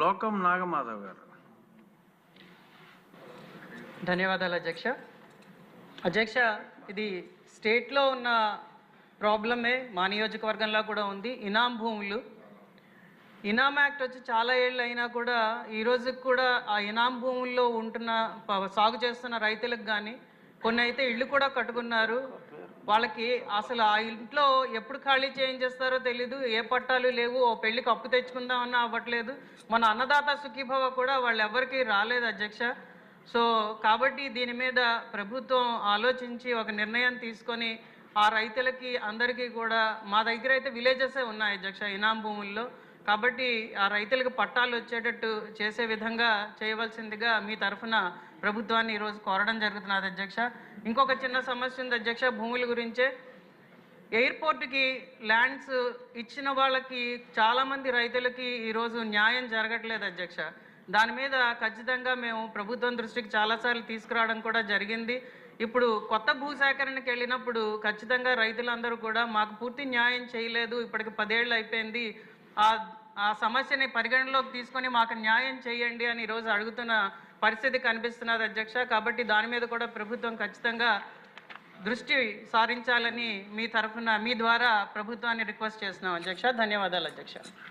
లోకం నాగమాధవ్ గారు. ధన్యవాదాలు అధ్యక్ష. అధ్యక్ష ఇది స్టేట్లో ఉన్న ప్రాబ్లమే మా నియోజకవర్గంలో కూడా ఉంది. ఇనాం భూములు. ఇనాం యాక్ట్ వచ్చి చాలా ఏళ్ళు అయినా కూడా ఈ రోజుకి కూడా ఆ ఇనాం భూముల్లో ఉంటున్న సాగు చేస్తున్న రైతులకు కానీ కొన్ని అయితే ఇళ్ళు కూడా కట్టుకున్నారు. వాళ్ళకి అసలు ఆ ఇంట్లో ఎప్పుడు ఖాళీ చేయించేస్తారో తెలీదు ఏ పట్టాలు లేవు ఓ పెళ్ళికి అప్పు తెచ్చుకుందామన్నా అవ్వట్లేదు. మన అన్నదాత సుఖీభవ కూడా వాళ్ళు ఎవరికి రాలేదు అధ్యక్ష. సో కాబట్టి దీని మీద ప్రభుత్వం ఆలోచించి ఒక నిర్ణయం తీసుకొని ఆ రైతులకి అందరికీ కూడా మా దగ్గర అయితే విలేజెసే ఉన్నాయి అధ్యక్ష ఇనాం భూముల్లో. కాబట్టి ఆ రైతులకు పట్టాలు వచ్చేటట్టు చేసే విధంగా చేయవలసిందిగా మీ తరఫున ప్రభుత్వాన్ని ఈరోజు కోరడం జరుగుతున్నది అధ్యక్ష. ఇంకొక చిన్న సమస్య ఉంది అధ్యక్ష భూముల గురించే. ఎయిర్పోర్ట్కి ల్యాండ్స్ ఇచ్చిన వాళ్ళకి చాలామంది రైతులకి ఈరోజు న్యాయం జరగట్లేదు అధ్యక్ష. దాని మీద ఖచ్చితంగా మేము ప్రభుత్వం దృష్టికి చాలాసార్లు తీసుకురావడం కూడా జరిగింది. ఇప్పుడు కొత్త భూసేకరణకి వెళ్ళినప్పుడు ఖచ్చితంగా రైతులందరూ కూడా మాకు పూర్తి న్యాయం చేయలేదు ఇప్పటికి పదేళ్ళు అయిపోయింది. ఆ సమస్యని పరిగణలోకి తీసుకొని మాకు న్యాయం చేయండి అని ఈరోజు అడుగుతున్న పరిస్థితి కనిపిస్తున్నది అధ్యక్ష. కాబట్టి దాని మీద కూడా ప్రభుత్వం ఖచ్చితంగా దృష్టి సారించాలని మీ తరఫున మీ ద్వారా ప్రభుత్వాన్ని రిక్వెస్ట్ చేస్తున్నాం అధ్యక్ష. ధన్యవాదాలు అధ్యక్ష.